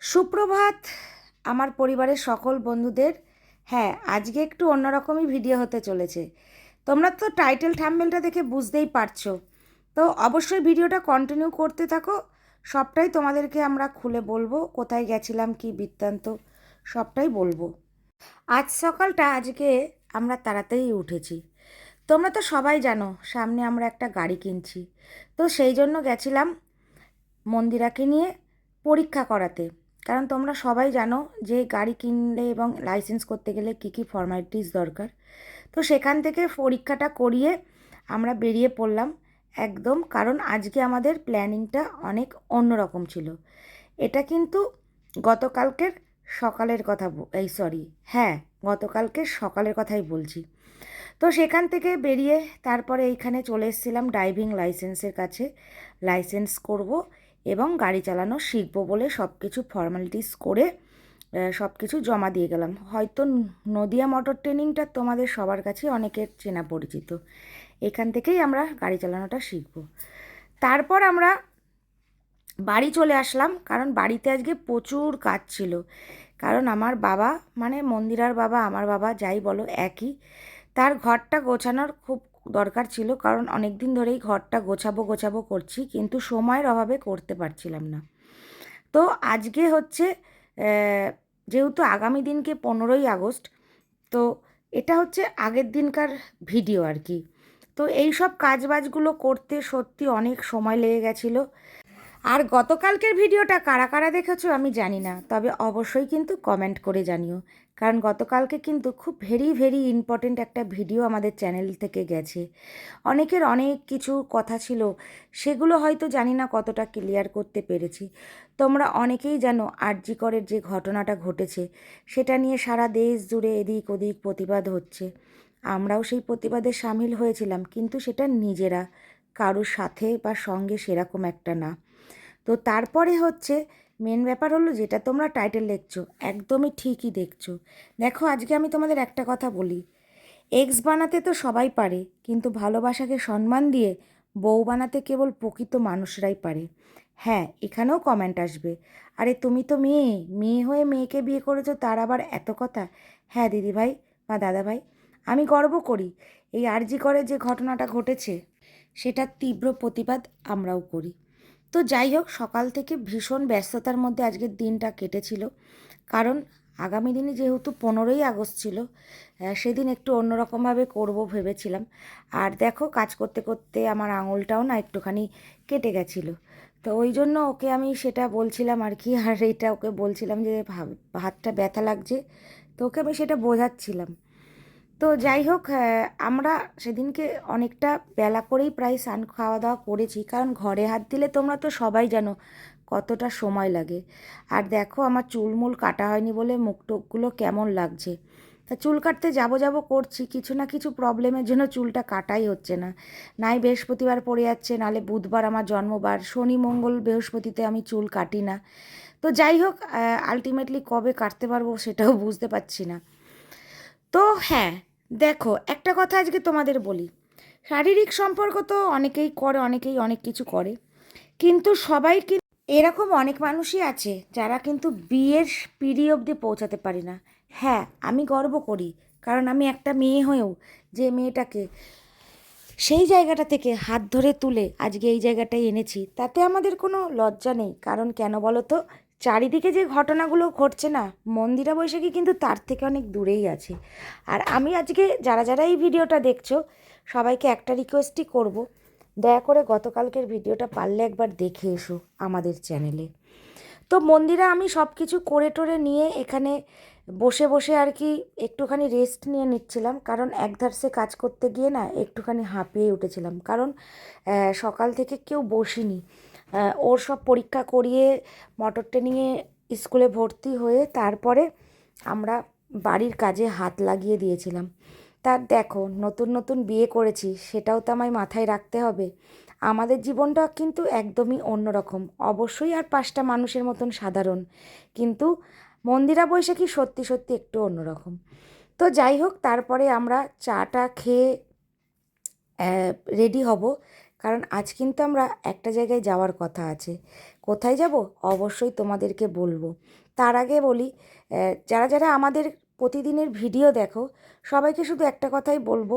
সুপ্রভাত, আমার পরিবারের সকল বন্ধুদের। হ্যাঁ আজকে একটু অন্যরকমই ভিডিও হতে চলেছে। তোমরা তো টাইটেল থাম্বেলটা দেখে বুঝতেই পারছ। তো অবশ্যই ভিডিওটা কন্টিনিউ করতে থাকো। সবটাই তোমাদেরকে আমরা খুলে বলব, কোথায় গেছিলাম, কি বৃত্তান্ত, সবটাই বলব। আজ সকালটা, আজকে আমরা তাড়াতাড়ি উঠেছি। তোমরা তো সবাই জানো, সামনে আমরা একটা গাড়ি কিনছি। তো সেই জন্য গেছিলাম মন্দিরাকে নিয়ে পরীক্ষা করাতে। কারণ তোমরা সবাই জানো যে গাড়ি কিনলে এবং লাইসেন্স করতে গেলে কী কী ফর্মালিটিস দরকার। তো সেখান থেকে পরীক্ষাটা করিয়ে আমরা বেরিয়ে পড়লাম একদম, কারণ আজকে আমাদের প্ল্যানিংটা অনেক অন্যরকম ছিল। এটা কিন্তু গতকালকের সকালের কথা এই সরি হ্যাঁ গতকালকের সকালের কথাই বলছি। তো সেখান থেকে বেরিয়ে তারপরে এইখানে চলে এসেছিলাম ড্রাইভিং লাইসেন্সের কাছে। লাইসেন্স করব এবং গাড়ি চালানো শিখব বলে সব কিছু ফর্মালিটিস করে সব কিছু জমা দিয়ে গেলাম। হয়তো নদিয়া মোটর ট্রেনিংটা তোমাদের সবার কাছে অনেকের চেনা পরিচিত। এখান থেকেই আমরা গাড়ি চালানোটা শিখব। তারপর আমরা বাড়ি চলে আসলাম, কারণ বাড়িতে আজকে প্রচুর কাজ ছিল। কারণ আমার বাবা মানে মন্দিরার বাবা, আমার বাবা যাই বলো, একই। তার ঘরটা গোছানোর খুব দরকার ছিল, কারণ অনেক দিন ধরেই ঘরটা গোছাবো গোছাবো করছি, কিন্তু সময়ের অভাবে করতে পারছিলাম না। তো আজকে হচ্ছে যেহেতু আগামী দিনকে পনেরোই আগস্ট, তো এটা হচ্ছে আগের দিনকার ভিডিও আর কি। তো এই সব কাজবাজগুলো করতে সত্যি অনেক সময় লেগে গেছিল। আর গতকালকের ভিডিওটা কারা কারা দেখেছ আমি জানি না, তবে অবশ্যই কিন্তু কমেন্ট করে জানিও। কারণ গতকালকে কিন্তু খুব ভেরি ভেরি ইম্পর্টেন্ট একটা ভিডিও আমাদের চ্যানেল থেকে গেছে। অনেকের অনেক কিছু কথা ছিল, সেগুলো হয়তো জানি না কতটা ক্লিয়ার করতে পেরেছি। তোমরা অনেকেই জানো আরজিকরের যে ঘটনাটা ঘটেছে, সেটা নিয়ে সারা দেশ জুড়ে এদিক ওদিক প্রতিবাদ হচ্ছে। আমরাও সেই প্রতিবাদে সামিল হয়েছিলাম, কিন্তু সেটা নিজেরা, কারোর সাথে বা সঙ্গে সেরকম একটা না। তো তারপরে হচ্ছে মেন ব্যাপার হলো যেটা তোমরা টাইটেল দেখছ একদমই ঠিকই দেখছ। দেখো, আজকে আমি তোমাদের একটা কথা বলি। এক্স বানাতে তো সবাই পারে, কিন্তু ভালোবাসাকে সম্মান দিয়ে বউ বানাতে কেবল প্রকৃত মানুষরাই পারে। হ্যাঁ এখানেও কমেন্ট আসবে। আরে, তুমি তো মেয়ে মেয়ে হয়ে মেয়েকে বিয়ে করেছ, তার আবার এত কথা? হ্যাঁ দিদিভাই বা দাদাভাই, আমি গর্ব করি। এই আরজি করে যে ঘটনাটা ঘটেছে, সেটার তীব্র প্রতিবাদ আমরাও করি। তো যাই হোক, সকাল থেকে ভীষণ ব্যস্ততার মধ্যে আজকের দিনটা কেটেছিল। কারণ আগামী দিনে যেহেতু পনেরোই আগস্ট ছিল সেদিন একটু অন্যরকমভাবে করব ভেবেছিলাম। আর দেখো, কাজ করতে করতে আমার আঙুলটাও না একটুখানি কেটে গেছিল। তো ওই জন্য ওকে আমি সেটা বলছিলাম আর কি, আর এইটা ওকে বলছিলাম যে হাতটা ব্যথা লাগছে। তো ওকে আমি সেটা বোঝাচ্ছিলাম। তো যাই হোক আমরা সেদিনকে অনেকটা বেলা করেই প্রায় স্নান খাওয়া দাওয়া করেছি। কারণ ঘরে হাত দিলে তোমরা তো সবাই জানো কতটা সময় লাগে। আর দেখো আমার চুলমুল কাটা হয়নি বলে মুখ টুকগুলো কেমন লাগছে। তা চুল কাটতে যাব যাব করছি, কিছু না কিছু প্রবলেমের জন্য চুলটা কাটাই হচ্ছে না। নাই বৃহস্পতিবার পড়ে যাচ্ছে, নালে বুধবার আমার জন্মবার, শনি, মঙ্গল, বৃহস্পতিতে আমি চুল কাটি না। তো যাই হোক আলটিমেটলি কবে কাটতে পারব সেটাও বুঝতে পারছি না। তো হ্যাঁ দেখো, একটা কথা আজকে তোমাদের বলি। শারীরিক সম্পর্ক তো অনেকেই করে, অনেকেই অনেক কিছু করে। কিন্তু সবাই কি এরকম অনেক মানুষই আছে যারা কিন্তু বিয়ের পিড়ি অবধি পৌঁছাতে পারি না। হ্যাঁ আমি গর্ব করি, কারণ আমি একটা মেয়ে হয়েও যে মেয়েটাকে সেই জায়গাটা থেকে হাত ধরে তুলে আজকে এই জায়গাটায় এনেছি, তাতে আমাদের কোনো লজ্জা নেই। কারণ কেন বলো তো? চারিদিকে যে ঘটনাগুলো ঘটছে না, মন্দিরা বৈশাখী কিন্তু তার থেকে অনেক দূরেই আছে। আর আমি আজকে যারা যারা এই ভিডিওটা দেখছ, সবাইকে একটা রিকোয়েস্টই করব, দয়া করে গতকালকের ভিডিওটা পারলে একবার দেখে এসো আমাদের চ্যানেলে তো মন্দিরে আমি সব কিছু করে টোরে নিয়ে এখানে বসে বসে আর কি একটুখানি রেস্ট নিয়ে নিচ্ছিলাম, কারণ একধারসে কাজ করতে গিয়ে না একটুখানি হাঁপিয়ে উঠেছিলাম। কারণ সকাল থেকে কেউ বসিনি। ওর সব পরীক্ষা করিয়ে মোটর ট্রেনিংয়ে স্কুলে ভর্তি হয়ে তারপরে আমরা বাড়ির কাজে হাত লাগিয়ে দিয়েছিলাম। তার দেখো, নতুন নতুন বিয়ে করেছি, সেটাও তো আমায় মাথায় রাখতে হবে। আমাদের জীবনটা কিন্তু একদমই অন্যরকম। অবশ্যই আর পাঁচটা মানুষের মতন সাধারণ, কিন্তু মন্দিরা বৈশাখী সত্যি সত্যি একটু অন্যরকম। তো যাই হোক, তারপরে আমরা চাটা খেয়ে রেডি হব। কারণ আজ কিন্তু আমরা একটা জায়গায় যাওয়ার কথা আছে। কোথায় যাব? অবশ্যই তোমাদেরকে বলব। তার আগে বলি যারা যারা আমাদের প্রতিদিনের ভিডিও দেখো, সবাইকে শুধু একটা কথাই বলব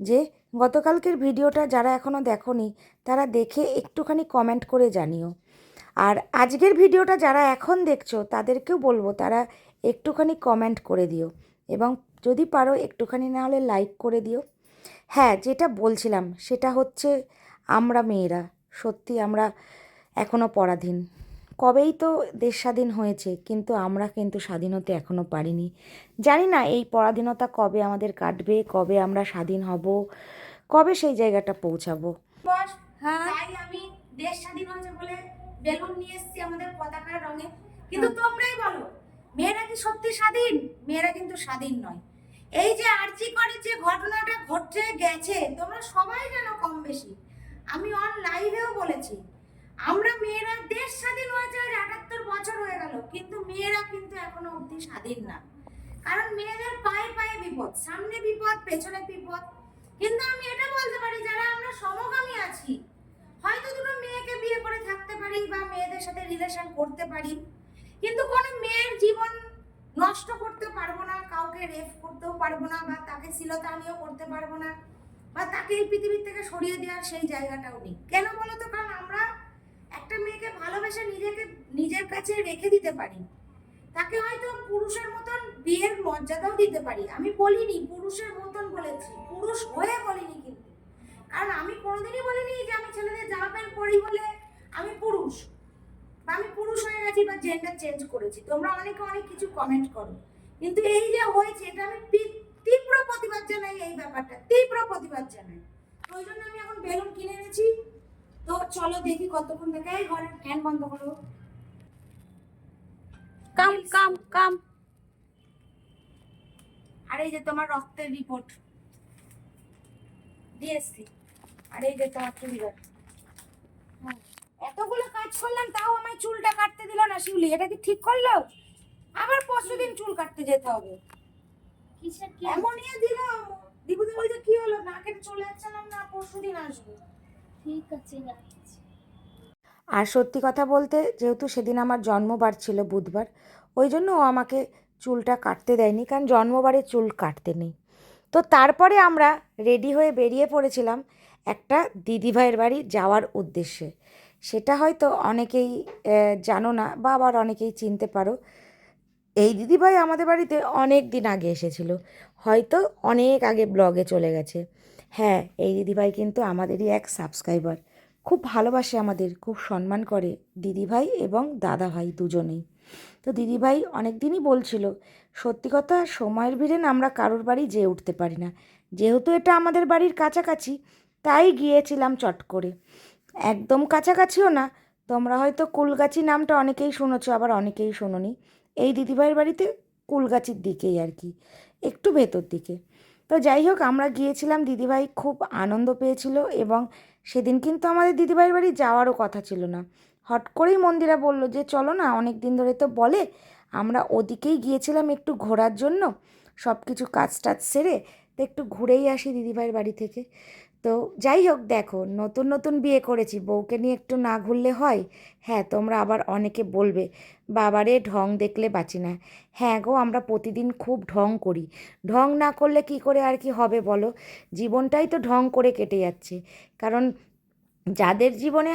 যে, গতকালকের ভিডিওটা যারা এখনও দেখোনি, তারা দেখে একটুখানি কমেন্ট করে জানিও। আর আজকের ভিডিওটা যারা এখন দেখছ, তাদেরকেও বলব তারা একটুখানি কমেন্ট করে দিও। এবং যদি পারো একটুখানি না হলে লাইক করে দিও। হ্যাঁ যেটা বলছিলাম, সেটা হচ্ছে আমরা মেয়েরা সত্যি আমরা এখনও পরাধীন। কবেই তো দেশ স্বাধীন হয়েছে কিন্তু আমরা কিন্তু স্বাধীন হতে এখনও পারিনি। জানি না এই পরাধীনতা কবে আমাদের কাটবে কবে আমরা স্বাধীন হব কবে সেই জায়গাটা পৌঁছাবো। হ্যাঁ? তাই আমি দেশ স্বাধীন হয়েছে বলে বেলুন নিয়ে এসেছি আমাদের পতাকার রঙে। কিন্তু তোমরাই বলো মেয়েরা কি সত্যি স্বাধীন? মেয়েরা কিন্তু স্বাধীন নয়। এই যে আর্জি করে যে ঘটনাটা ঘটে গেছে তোমরা সবাই জানো কম বেশি। আমি অন লাইভেও বলেছি। আমরা মেয়েরা দেশ স্বাধীন হয়েছে আজ আটাত্তর বছর হয়ে গেল, কিন্তু মেয়েরা কিন্তু এখনও অবধি স্বাধীন না। কারণ মেয়েদের পায়ে পায়ে বিপদ, সামনে বিপদ, পেছনে বিপদ। কিন্তু আমি এটা বলতে পারি, যারা আমরা সমগামী আছি, হয়তো দুটো মেয়েকে বিয়ে করে থাকতে পারি বা মেয়েদের সাথে রিলেশন করতে পারি, কিন্তু কোনো মেয়ের জীবন নষ্ট করতে পারব না, কাউকে রেফ করতেও পারব না বা তাকে শিলতানিও করতে পারব না। বা তাকে এই পৃথিবীর থেকে সরিয়ে দেওয়ার সেই জায়গাটাও নেই। কেন বলো তো? কারণ আমরা একটা মেয়েকে ভালোবেসে নিজেকে, নিজের কাছে রেখে দিতে পারি। তাকে হয়তো পুরুষের মতন বিয়ের মর্যাদাও দিতে পারি। আমি বলিনি, পুরুষের মতন বলেছি। পুরুষ হয়ে বলিনি কিন্তু। কারণ আমি কোনোদিনই বলিনি যে আমি ছেলেদের জামা প্যান্ট পরি বলে আমি পুরুষ। বা আমি পুরুষ হয়ে গেছি বা জেন্ডার চেঞ্জ করেছি। তোমরা অনেকে অনেক কিছু কমেন্ট করো। কিন্তু এই যে হয়েছে, এটা আমি তীব্র প্রতিবাদ জানাই এই ব্যাপারটা তীব্র প্রতিবাদ জানাই। ওই জন্য আমি এখন বেলুন কিনে এনেছি। তো চলো দেখি কতক্ষণ থেকে এই ঘরের ফ্যান বন্ধ করো। কাম কাম কাম। আর এই যে তোমার রক্তের রিপোর্ট দিয়েছি আর এই যে তোমার চুড়িদার হ্যাঁ। এতগুলো কাজ করলাম তাও আমায় চুলটা কাটতে দিল না শিউলি। এটা কি ঠিক করল? আবার পরশু দিন চুল কাটতে যেতে হবে। কিসের কি এমন দিল বলছে কি হলো? না কেটে চলে যাচ্ছিলাম না পরশু দিন আসব। ঠিক আছে রাখছি। আর সত্যি কথা বলতে যেহেতু সেদিন আমার জন্মবার ছিল বুধবার ওই জন্য ও আমাকে চুলটা কাটতে দেয়নি কারণ জন্মবারে চুল কাটতে নেই। তো তারপরে আমরা রেডি হয়ে বেরিয়ে পড়েছিলাম একটা দিদিভাইয়ের বাড়ি যাওয়ার উদ্দেশ্যে। সেটা হয়তো অনেকেই জানো না বা আবার অনেকেই চিনতে পারো। এই দিদিভাই আমাদের বাড়িতে অনেক দিন আগে এসেছিল। হয়তো অনেক আগে ব্লগে চলে গেছে। হ্যাঁ এই দিদিভাই কিন্তু আমাদেরই এক সাবস্ক্রাইবার খুব ভালোবাসে আমাদের, খুব সম্মান করে দিদিভাই এবং দাদাভাই দুজনেই। তো দিদিভাই অনেক দিনই বলছিল, সত্যি কথা, সময়ের ভিড়ে না আমরা কারোর বাড়ি যেয়ে উঠতে পারি না। যেহেতু এটা আমাদের বাড়ির কাছাকাছি, তাই গিয়েছিলাম চট করে। একদম কাছাকাছিও না, তোমরা হয়তো কুলগাছি নামটা অনেকেই শুনেছো, আবার অনেকেই শোনোনি। এই দিদিভাইয়ের বাড়িতে কুলগাছির দিকেই আর কি, একটু ভেতর দিকে। তো যাই হোক, আমরা গিয়েছিলাম, দিদিভাই খুব আনন্দ পেয়েছিল এবং সেদিন কিন্তু আমাদের দিদিভাইয়ের বাড়ি যাওয়ারও কথা ছিল না। হট করেই মন্দিরা বলল যে, চলো না অনেক দিন ধরে তো বলে, আমরা ওদিকেই গিয়েছিলাম একটু ঘোরার জন্য সব কিছু কাজ টাজ সেরে, তো একটু ঘুরেই আসি দিদিভাইয়ের বাড়ি থেকে। তো যাই হোক দেখো, নতুন নতুন বিয়ে করেছি, বউকে নিয়ে একটু না ঘুরলে হয়? হ্যাঁ তোমরা আবার অনেকে বলবে, বাবারে ঢং দেখলে বাঁচি না। হ্যাঁ গো, আমরা প্রতিদিন খুব ঢং করি। ঢং না করলে কি করে আর কি হবে বলো? জীবনটাই তো ঢং করে কেটে যাচ্ছে। কারণ যাদের জীবনে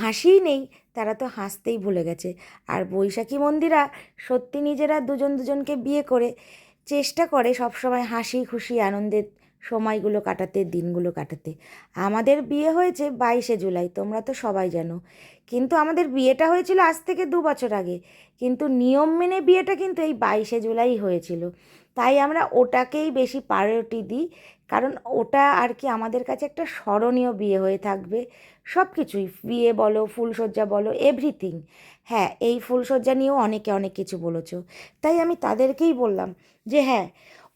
হাসিই নেই, তারা তো হাসতেই ভুলে গেছে। আর বৈশাখী মন্দিরা সত্যি নিজেরা দুজন দুজনকে বিয়ে করে, চেষ্টা করে সবসময় হাসি খুশি আনন্দের সময়গুলো কাটাতে, দিনগুলো কাটাতে। আমাদের বিয়ে হয়েছে বাইশে জুলাই, তোমরা তো সবাই জানো। কিন্তু আমাদের বিয়েটা হয়েছিল আজ থেকে দু বছর আগে। কিন্তু নিয়ম মেনে বিয়েটা কিন্তু এই বাইশে জুলাই হয়েছিল। তাই আমরা ওটাকেই বেশি প্রায়োরিটি দিই। কারণ ওটা আর কি আমাদের কাছে একটা স্মরণীয় বিয়ে হয়ে থাকবে। সব কিছুই বিয়ে বলো ফুলসজ্জা বলো এভরিথিং হ্যাঁ এই ফুলসজ্জা নিয়েও অনেকে অনেক কিছু বলেছ। তাই আমি তাদেরকেই বললাম যে হ্যাঁ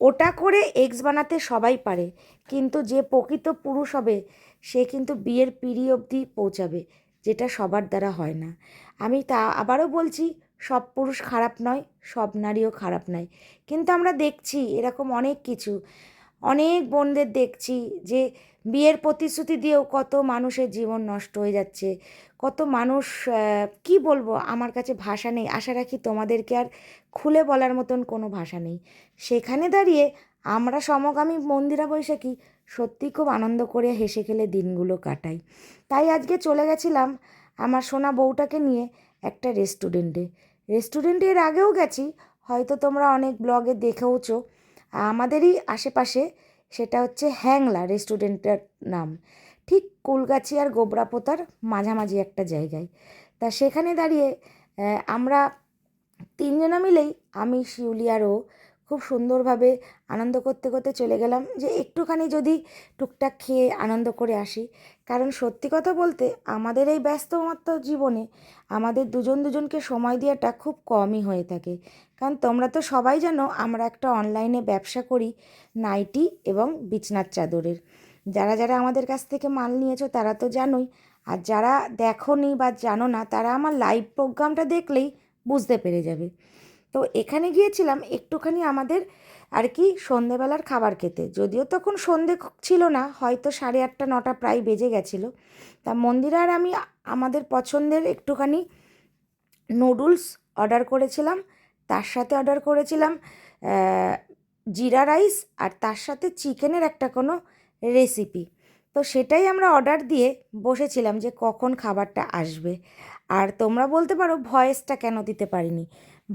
ওটা করে এক্স বানাতে সবাই পারে, কিন্তু যে প্রকৃত পুরুষ হবে, সে কিন্তু বিয়ের পিড়ি অবধি পৌঁছাবে, যেটা সবার দ্বারা হয় না। আমি তা আবারও বলছি, সব পুরুষ খারাপ নয়, সব নারীও খারাপ নয়। কিন্তু আমরা দেখছি এরকম অনেক কিছু। অনেক বোনদের দেখছি যে বিয়ের প্রতিশ্রুতি দিয়েও কত মানুষের জীবন নষ্ট হয়ে যাচ্ছে, কত মানুষ কি বলব, আমার কাছে ভাষা নেই। আশা রাখি তোমাদেরকে আর খুলে বলার মতন কোনো ভাষা নেই। সেখানে দাঁড়িয়ে আমরা সমগামী মন্দিরা বৈশাখী সত্যি খুব আনন্দ করে হেসে খেলে দিনগুলো কাটাই। তাই আজকে চলে গেছিলাম আমার সোনা বউটাকে নিয়ে একটা রেস্টুরেন্টে। রেস্টুরেন্টে এর আগেও গেছি, হয়তো তোমরা অনেক ব্লগে দেখেওছো। আমাদেরই আশেপাশে সেটা হচ্ছে হ্যাংলা রেস্টুরেন্টের নাম। ঠিক কুলগাছি আর গোবরাপোতার মাঝামাঝি একটা জায়গায়। তা সেখানে দাঁড়িয়ে আমরা তিনজনা মিলেই আমি শিউলি আর ও খুব সুন্দরভাবে আনন্দ করতে করতে চলে গেলাম যে একটুখানি যদি টুকটাক খেয়ে আনন্দ করে আসি। কারণ সত্যি কথা বলতে আমাদের এই ব্যস্তমত্ত জীবনে আমাদের দুজন দুজনকে সময় দেওয়াটা খুব কমই হয়ে থাকে। কারণ তোমরা তো সবাই জানো আমরা একটা অনলাইনে ব্যবসা করি নাইটি এবং বিছনার চাদরের। যারা যারা আমাদের কাছ থেকে মাল নিয়েছো তারা তো জানোই। আর যারা দেখোনি বা জানো না তারা আমার লাইভ প্রোগ্রামটা দেখলেই বুঝতে পেরে যাবে। তো এখানে গিয়েছিলাম একটুখানি আমাদের আর কি সন্ধেবেলার খাবার খেতে। যদিও তখন সন্ধে ছিল না, হয়তো সাড়ে আটটা, নটা প্রায় বেজে গেছিল। তা মন্দিরে আর আমি আমাদের পছন্দের একটুখানি নুডলস অর্ডার করেছিলাম, তার সাথে অর্ডার করেছিলাম জিরা রাইস আর তার সাথে চিকেনের একটা কোনো রেসিপি। তো সেটাই আমরা অর্ডার দিয়ে বসেছিলাম যে কখন খাবারটা আসবে। আর তোমরা বলতে পারো ভয়েসটা কেন দিতে পারিনি।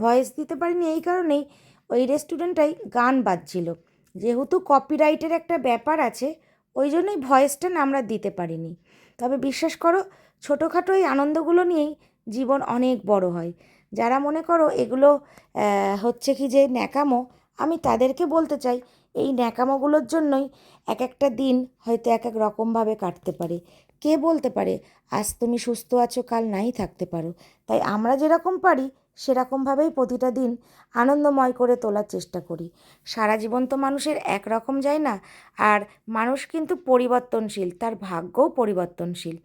ভয়েস দিতে পারিনি এই কারণেই ওই রেস্টুরেন্টটাই গান বাজছিল। যেহেতু কপিরাইটের একটা ব্যাপার আছে, ওই জন্যই ভয়েসটা আমরা দিতে পারিনি। তবে বিশ্বাস করো, ছোটোখাটো এই আনন্দগুলো নিয়েই জীবন অনেক বড় হয়। যারা মনে করো এগুলো হচ্ছে কি যে ন্যাকামো, আমি তাদেরকে বলতে চাই, এই ন্যাকামোগুলোর জন্যই এক একটা দিন হয়তো এক এক রকমভাবে কাটতে পারে। কে বলতে পারে, আজ তুমি সুস্থ আছো, কাল নাই থাকতে পারো। তাই আমরা যেরকম পারি সেরকমভাবেই প্রতিটা দিন আনন্দময় করে তোলার চেষ্টা করি। সারা জীবন তো মানুষের একরকম যায় না, আর মানুষ কিন্তু পরিবর্তনশীল, তার ভাগ্যও পরিবর্তনশীল।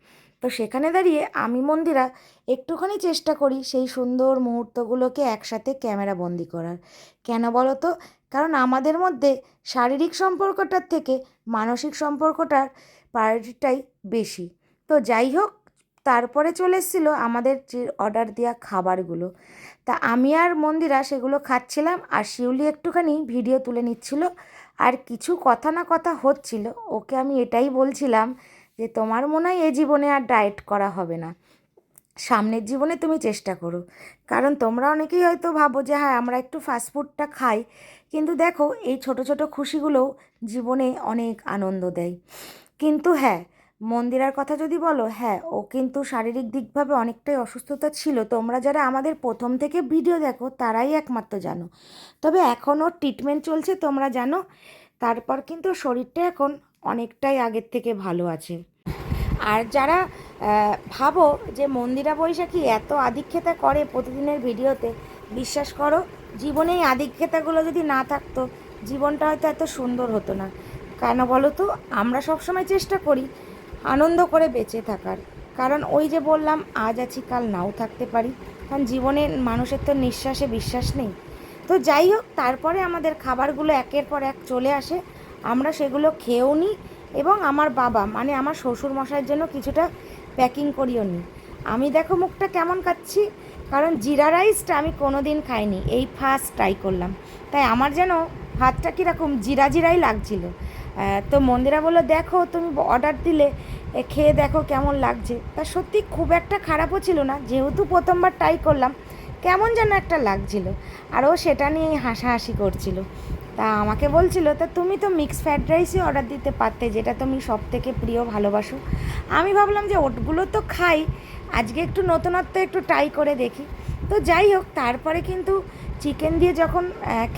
তো সেখানে দাঁড়িয়ে আমি মন্দিরা একটুখানি চেষ্টা করি সেই সুন্দর মুহূর্তগুলোকে একসাথে ক্যামেরা বন্দি করার। কেন বলো তো? কারণ আমাদের মধ্যে শারীরিক সম্পর্কটার থেকে মানসিক সম্পর্কটার প্রায়োরিটিটাই বেশি। তো যাই হোক তারপরে চলে এসেছিল আমাদের যে অর্ডার দেওয়া খাবারগুলো। তা আমি আর মন্দিরা সেগুলো খাচ্ছিলাম আর শিউলি একটুখানি ভিডিও তুলে নিচ্ছিল। আর কিছু কথা না কথা হচ্ছিল। ওকে আমি এটাই বলছিলাম যে, তোমার মনে হয় এ জীবনে আর ডায়েট করা হবে না। সামনের জীবনে তুমি চেষ্টা করো। কারণ তোমরা অনেকেই হয়তো ভাবো যে হ্যাঁ আমরা একটু ফাস্টফুডটা খাই। কিন্তু দেখো, এই ছোট ছোট খুশিগুলোও জীবনে অনেক আনন্দ দেয়। কিন্তু হ্যাঁ মন্দিরার কথা যদি বলো হ্যাঁ ও কিন্তু শারীরিক দিকভাবে অনেকটাই অসুস্থতা ছিল। তোমরা যারা আমাদের প্রথম থেকে ভিডিও দেখো, তারাই একমাত্র জানো। তবে এখনও ট্রিটমেন্ট চলছে, তোমরা জানো। তারপর কিন্তু শরীরটা এখন অনেকটাই আগের থেকে ভালো আছে। আর যারা ভাবো যে মন্দিরা বৈশাখী এত আধিক্ষেতা করে প্রতিদিনের ভিডিওতে, বিশ্বাস করো জীবনে এই আধিক্ষেতাগুলো যদি না থাকতো, জীবনটা হয়তো এত সুন্দর হতো না। কেন বলো তো? আমরা সবসময় চেষ্টা করি আনন্দ করে বেঁচে থাকার। কারণ ওই যে বললাম, আজ আছি, কাল নাও থাকতে পারি। কারণ জীবনে মানুষের তো নিঃশ্বাসে বিশ্বাস নেই। তো যাই হোক, তারপরে আমাদের খাবারগুলো একের পর এক চলে আসে। আমরা সেগুলো খেয়েও নিই এবং আমার বাবা মানে আমার শ্বশুর মশাইয়ের জন্য কিছুটা প্যাকিং করিও নিই আমি দেখো মুখটা কেমন খাচ্ছি? কারণ জিরা রাইসটা আমি কোনো দিন খাইনি, এই ফার্স্ট ট্রাই করলাম। তাই আমার যেন হাতটা কীরকম জিরা জিরাই লাগছিল। তো মন্দিরা বলল, দেখো, তুমি অর্ডার দিলে খেয়ে দেখো কেমন লাগছে। তা সত্যি খুব একটা খারাপও ছিল না, যেহেতু প্রথমবার ট্রাই করলাম, কেমন যেন একটা লাগছিল। আর ও সেটা নিয়েই হাসাহাসি করছিল। তা আমাকে বলছিল, তা তুমি তো মিক্স ফ্রাইড রাইসই অর্ডার দিতে পারতে, যেটা তুমি সব থেকে প্রিয় ভালোবাসো। আমি ভাবলাম যে ওটগুলো তো খাই, আজকে একটু নতুনত্ব একটু ট্রাই করে দেখি। তো যাই হোক, তারপরে কিন্তু চিকেন দিয়ে যখন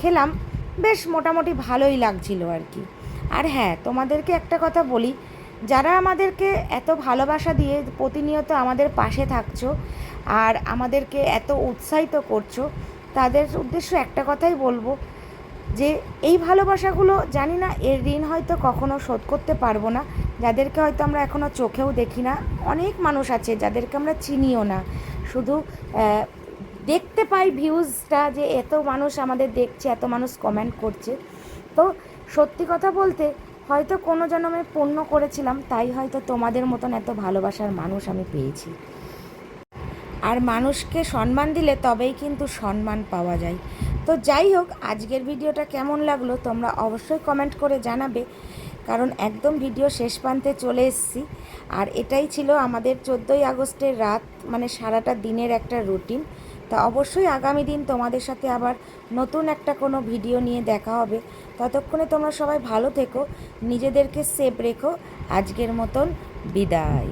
খেলাম, বেশ মোটামুটি ভালোই লাগছিল আর কি। আর হ্যাঁ তোমাদেরকে একটা কথা বলি, যারা আমাদেরকে এত ভালোবাসা দিয়ে প্রতিনিয়ত আমাদের পাশে থাকছো আর আমাদেরকে এত উৎসাহিত করছ, তাদের উদ্দেশ্য একটা কথাই বলব যে, এই ভালোবাসাগুলো জানি না এর ঋণ হয়তো কখনো শোধ করতে পারব না। যাদেরকে হয়তো আমরা এখনও চোখেও দেখি না, অনেক মানুষ আছে যাদেরকে আমরা চিনিও না। শুধু দেখতে পাই ভিউজটা যে এত মানুষ আমাদের দেখছে, এত মানুষ কমেন্ট করছে। তো সত্যি কথা বলতে, হয়তো কোনো জন্মে পূর্ণ করেছিলাম, তাই হয়তো তোমাদের মতন এত ভালোবাসার মানুষ আমি পেয়েছি। আর মানুষকে সম্মান দিলে তবেই কিন্তু সম্মান পাওয়া যায়। তো যাই হোক, আজকের ভিডিওটা কেমন লাগল তোমরা অবশ্যই কমেন্ট করে জানাবে, কারণ একদম ভিডিও শেষ প্রান্তে চলে এসেছি। আর এটাই ছিল আমাদের চোদ্দোই আগস্টের রাত মানে সারাটা দিনের একটা রুটিন তা অবশ্যই আগামী দিন তোমাদের সাথে আবার নতুন একটা কোনো ভিডিও নিয়ে দেখা হবে। ততক্ষণে তোমরা সবাই ভালো থেকো, নিজেদেরকে সেফ রেখো। আজকের মতন বিদায়।